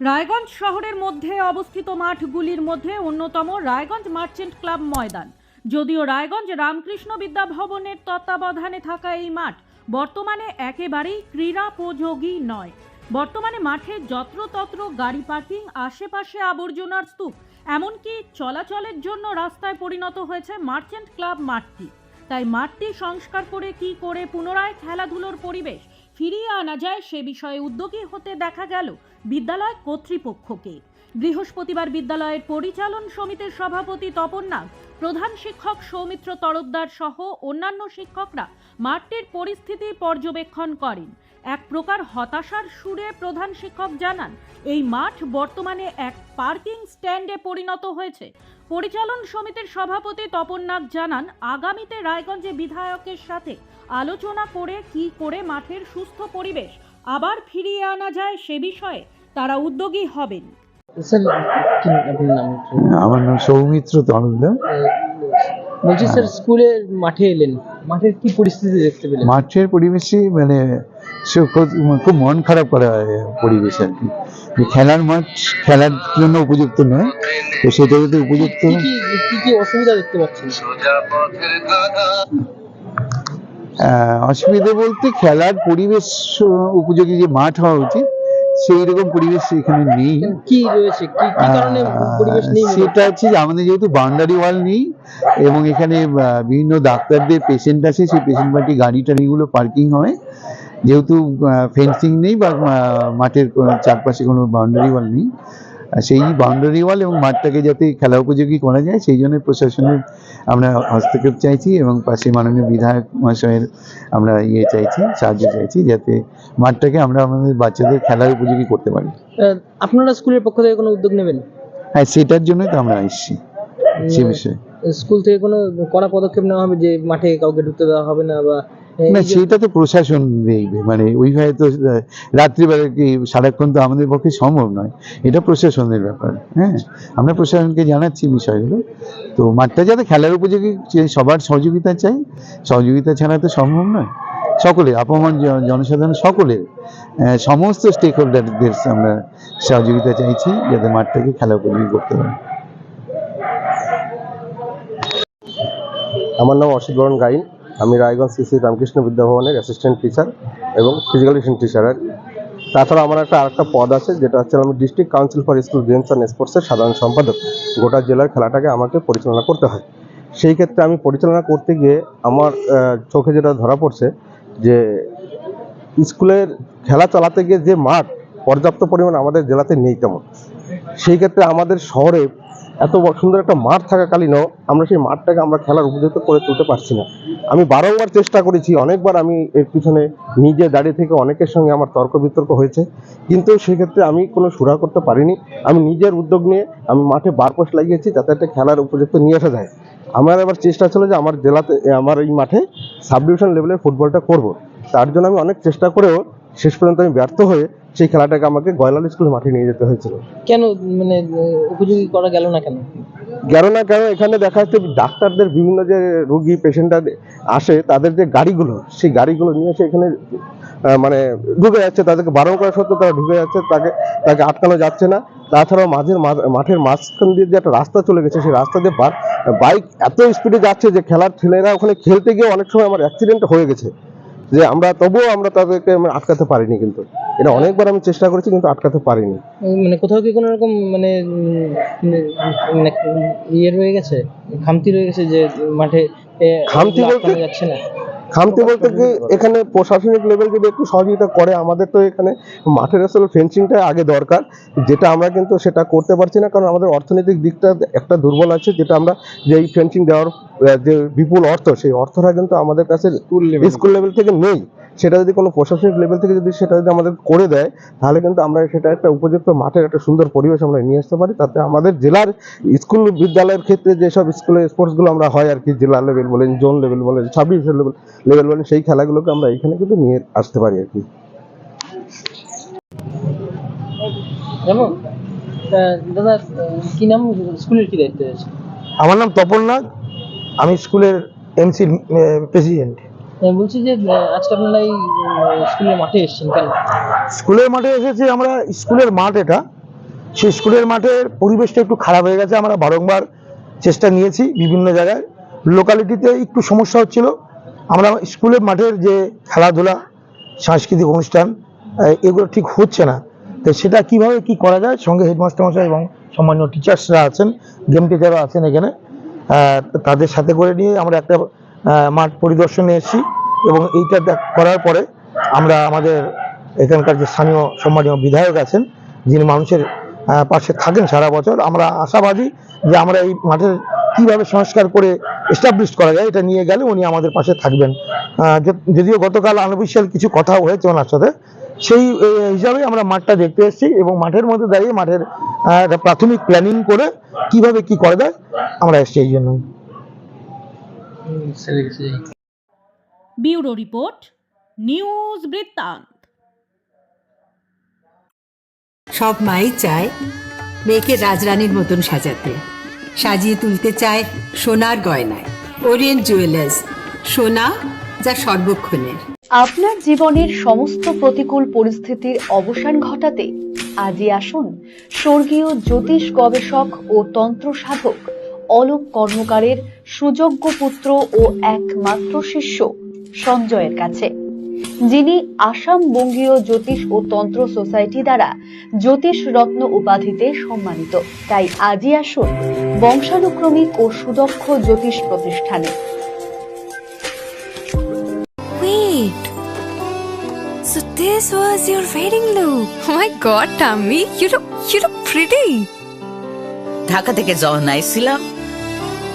রায়গঞ্জ শহরের মধ্যে অবস্থিত মাঠগুলির মধ্যে অন্যতম রায়গঞ্জ মার্চেন্ট ক্লাব ময়দান। যদিও রায়গঞ্জ রামকৃষ্ণ বিদ্যা ভবনের তত্ত্বাবধানে থাকা এই মাঠ বর্তমানে একেবারেই ক্রীড়াপোযোগী নয়। বর্তমানে মাঠে যত্রতত্র গাড়ি পার্কিং, আশেপাশে আবর্জনার স্তূপ, এমনকি চলাচলের জন্য রাস্তায় পরিণত হয়েছে মার্চেন্ট ক্লাব মাঠটি। তাই মাঠটি সংস্কার করে কি করে পুনরায় খেলাধুলোর পরিবেশ ফিরিয়ে আনা যায় সে বিষয়ে উদ্যোগী হতে দেখা গেল বিদ্যালয় কর্তৃপক্ষকে। বৃহস্পতিবার বিদ্যালয়ের পরিচালন সমিতির সভাপতি তপন নাগ প্রধান শিক্ষক সৌমিত্র তরফদার সহ অন্যান্য শিক্ষকরা মাঠটির পরিস্থিতি পর্যবেক্ষণ করেন। এক প্রকার হতাশার সুরে প্রধান শিক্ষক জানান, এই মাঠ বর্তমানে এক পার্কিং স্ট্যান্ডে পরিণত হয়েছে। পরিচালন সমিতির সভাপতি তপন নাগ জানান, আগামীতে রায়গঞ্জে বিধায়কের সাথে আলোচনা করে কি করে মাঠের সুস্থ পরিবেশ আবার ফিরিয়ে আনা যায় সে বিষয়ে তারা উদ্যোগী হবেন। স্যার কি আপনার নাম আমার নাম সৌমিত্র আহ, বলছি স্যার স্কুলের মাঠে এলেন। মাঠের কি পরিস্থিতি দেখতে পেলেন? মাঠের পরিবেশই মানে সে খুব মন খারাপ করা পরিবেশ আর কি। যে খেলার মাঠ খেলার জন্য উপযুক্ত নয় তো সেটা যদি উপযুক্ত কি কি অসুবিধা দেখতে পাচ্ছেন? আহ, অসুবিধে বলতে খেলার পরিবেশ উপযোগী যে মাঠ হওয়া উচিত সেই রকম পরিবেশ এখানে নেই। কি রয়েছে? কি কি কারণে পরিবেশ নেই? সেটা হচ্ছে যে আমাদের যেহেতু বাউন্ডারি ওয়াল নেই এবং এখানে বিভিন্ন ডাক্তারদের পেশেন্ট আসে সেই পেশেন্ট পার্টি গাড়ি টাড়িগুলো পার্কিং হয়। যেহেতু ফেন্সিং নেই বা মাঠের চারপাশে কোনো বাউন্ডারি ওয়াল নেই। সেই বাউন্ডারি ওয়াল এবং মাঠটাকে যাতে খেলা উপযোগী করা যায় সেই জন্য প্রশাসনের আমরা হস্তক্ষেপ চাইছি এবং পাশে মাননীয় বিধায়ক মহাশয়ের আমরা ইয়ে চাইছি সাহায্য চাইছি যাতে মাঠটাকে আমরা আমাদের বাচ্চাদের খেলার উপযোগী করতে পারি। আপনারা স্কুলের পক্ষ থেকে কোনো উদ্যোগ নেবেন? হ্যাঁ সেটার জন্যই তো আমরা এসেছি সে বিষয়ে। স্কুল থেকে কোনো কড়া পদক্ষেপ নেওয়া হবে যে মাঠে কাউকে ঢুকতে দেওয়া হবে না বা না সেটা তো প্রশাসন দেখবে মানে ওইভাবে তো রাত্রিবেলা কি সারাক্ষণ তো আমাদের পক্ষে সম্ভব নয়। এটা প্রশাসনের ব্যাপার হ্যাঁ? আমরা প্রশাসনকে জানাচ্ছি বিষয়গুলো। তো মাঠটা যাতে খেলার উপযোগী সবার সহযোগিতা চাই সহযোগিতা ছাড়া তো সম্ভব নয়। সকলে আপমান জনসাধারণ সকলের আহ, সমস্ত স্টেক হোল্ডারদের আমরা সহযোগিতা চাইছি যাতে মাঠটাকে খেলা উপযোগী করতে পারে। আমার নাম অসিত বরণ গাইন। আমি রায়গঞ্জ সিসি রামকৃষ্ণ বিদ্যাভবনের অ্যাসিস্ট্যান্ট টিচার এবং ফিজিক্যাল এডুকেশন টিচার আর তাছাড়া আমার একটা আরেকটা পদ আছে, যেটা হচ্ছে আমি district council for school games and স্পোর্টসের সাধারণ সম্পাদক। গোটা জেলার খেলাটাকে আমাকে পরিচালনা করতে হয়। সেই ক্ষেত্রে আমি পরিচালনা করতে গিয়ে আমার চোখে যেটা ধরা পড়ছে যে স্কুলের খেলা চালাতে গিয়ে যে মাঠ পর্যাপ্ত পরিমাণ আমাদের জেলাতে নেই তেমন। সেই ক্ষেত্রে আমাদের শহরে এত সুন্দর একটা মাঠ থাকাকালীনও আমরা সেই মাঠটাকে আমরা খেলার উপযুক্ত করে তুলতে পারছি না। আমি বারংবার চেষ্টা করেছি, অনেকবার আমি এর পিছনে নিজে দাঁড়িয়ে থেকে অনেকের সঙ্গে আমার তর্ক বিতর্ক হয়েছে, কিন্তু সেক্ষেত্রে আমি কোনো সুরা করতে পারিনি। আমি নিজের উদ্যোগ নিয়ে আমি মাঠে বারপোস্ট লাগিয়েছি যাতে একটা খেলার উপযুক্ত নিয়ে আসা যায়। আমার এবার চেষ্টা ছিল যে আমার জেলাতে, আমার এই মাঠে সাব ডিভিশন লেভেলের ফুটবলটা করব। তার জন্য আমি অনেক চেষ্টা করেও শেষ পর্যন্ত আমি ব্যর্থ হয়ে সেই খেলাটাকে আমাকে গয়লাল স্কুল মাঠে নিয়ে যেতে হয়েছিল। কেন মানে উপযোগী করা গেল না কেন? গেল না কেন এখানে দেখা যাচ্ছে ডাক্তারদের বিভিন্ন যে রুগী পেশেন্টরা আসে তাদের যে গাড়িগুলো সেই গাড়িগুলো নিয়ে এসে এখানে মানে ঢুকে যাচ্ছে। তাদেরকে বারণ করা সত্ত্বেও তারা ঢুকে যাচ্ছে তাকে তাকে আটকানো যাচ্ছে না। তাছাড়াও মাঝের মাঠের মাঝখান দিয়ে যে একটা রাস্তা চলে গেছে সেই রাস্তা দিয়ে বাইক এত স্পিডে যাচ্ছে যে খেলার ছেলেরা ওখানে খেলতে গিয়ে অনেক সময় আমার অ্যাক্সিডেন্ট হয়ে গেছে। যে আমরা তবুও আমরা তাদেরকে আটকাতে পারিনি কিন্তু। এটা অনেকবার আমি চেষ্টা করেছি কিন্তু আটকাতে পারিনি। মানে কোথাও কি কোনো রকম মানে মানে ইয়ে রয়ে গেছে? খামতি রয়ে গেছে যে মাঠে খামতি বলতে? যাচ্ছে না? খামতি বলতে কি এখানে প্রশাসনিক লেভেল যদি একটু সহযোগিতা করে আমাদের তো এখানে মাঠের আসলে ফেন্সিংটা আগে দরকার। যেটা আমরা কিন্তু সেটা করতে পারছি না কারণ আমাদের অর্থনৈতিক দিকটা একটা দুর্বল আছে যেটা আমরা যে ফেন্সিং দেওয়ার যে বিপুল অর্থ সেই অর্থটা কিন্তু আমাদের কাছে স্কুল লেভেল থেকে নেই। সেটা যদি কোনো প্রশাসনিক লেভেল থেকে যদি সেটা যদি আমাদের করে দেয় তাহলে কিন্তু আমরা সেটা একটা উপযুক্ত মাঠের একটা সুন্দর পরিবেশ আমরা নিয়ে আসতে পারি। তাতে আমাদের জেলার স্কুল বিদ্যালয়ের ক্ষেত্রে যেসব স্কুলে স্পোর্টসগুলো আমরা হয় আর কি জেলা লেভেল বলেন জোন লেভেল বলেন সাব ডিভিশন লেভেল লেভেল বলেন সেই খেলাগুলোকে আমরা এখানে কিন্তু নিয়ে আসতে পারি আর কি। দাদা কি নাম? স্কুলের কি দায়িত্ব আছে আমার নাম তপন নাগ আমি স্কুলের এমসি প্রেসিডেন্ট আমি বলছি যে আজকে আপনারা এই স্কুলের মাঠে এসেছেন কেন? স্কুলের মাঠে এসেছি আমরা, স্কুলের মাঠ এটা। সেই স্কুলের মাঠের পরিবেশটা একটু খারাপ হয়ে গেছে, আমরা বারংবার চেষ্টা নিয়েছি বিভিন্ন জায়গায়। লোকালিটিতে একটু সমস্যা হচ্ছিল। আমরা স্কুলের মাঠের যে খেলাধুলা, সাংস্কৃতিক অনুষ্ঠান এগুলো ঠিক হচ্ছে না। তো সেটা কীভাবে কি করা যায়? সঙ্গে হেডমাস্টার মশাই এবং সম্মান্য টিচার্সরা আছেন গেম টিচাররা আছেন এখানে। তাদের সাথে করে নিয়ে আমরা একটা মাঠ পরিদর্শনে এসেছি এবং এইটা করার পরে আমরা আমাদের এখানকার যে স্থানীয় সম্মানীয় বিধায়ক আছেন, যিনি মানুষের পাশে থাকেন সারা বছর, আমরা আশাবাদী যে আমরা এই মাঠের কীভাবে সংস্কার করে এস্টাবলিশ করা যায় এটা নিয়ে গেলে উনি আমাদের পাশে থাকবেন। যদিও গতকাল আনঅফিসিয়াল কিছু কথা হয়েছে ওনার সাথে, সেই হিসাবে আমরা মাঠটা দেখতে এসেছি এবং মাঠের মধ্যে দাঁড়িয়ে মাঠের প্রাথমিক প্ল্যানিং করে কীভাবে কি করা যায় আমরা এসেছি এই জন্য। ব্যুরো রিপোর্ট নিউজ বৃত্তান্ত। সব মাই চায় মেয়েকে রাজরানীর মতন সাজাতে। সাজিয়ে তুলতে চায় সোনার গয়নায়। ওরিয়েন্ট জুয়েলার্স সোনা যা সর্বক্ষণের। আপনার জীবনের সমস্ত প্রতিকূল পরিস্থিতির অবসান ঘটাতে আজই আসুন স্বর্গীয় জ্যোতিষ গবেষক ও তন্ত্র সাধক অলোক কর্মকারের সুযোগ্য পুত্র ও একমাত্র শিষ্য সঞ্জয়ের কাছে যিনি আসাম বঙ্গীয় জ্যোতিষ ও তন্ত্র সোসাইটি দ্বারা জ্যোতিষ রত্ন উপাধিতে সম্মানিত তাই আজই আসুন বংশানুক্রমিক ও সুদক্ষ জ্যোতিষ প্রতিষ্ঠানে So this was your wedding look. Oh my god, Tammy, you look you look pretty. Dhaka থেকে যখন আইছিলাম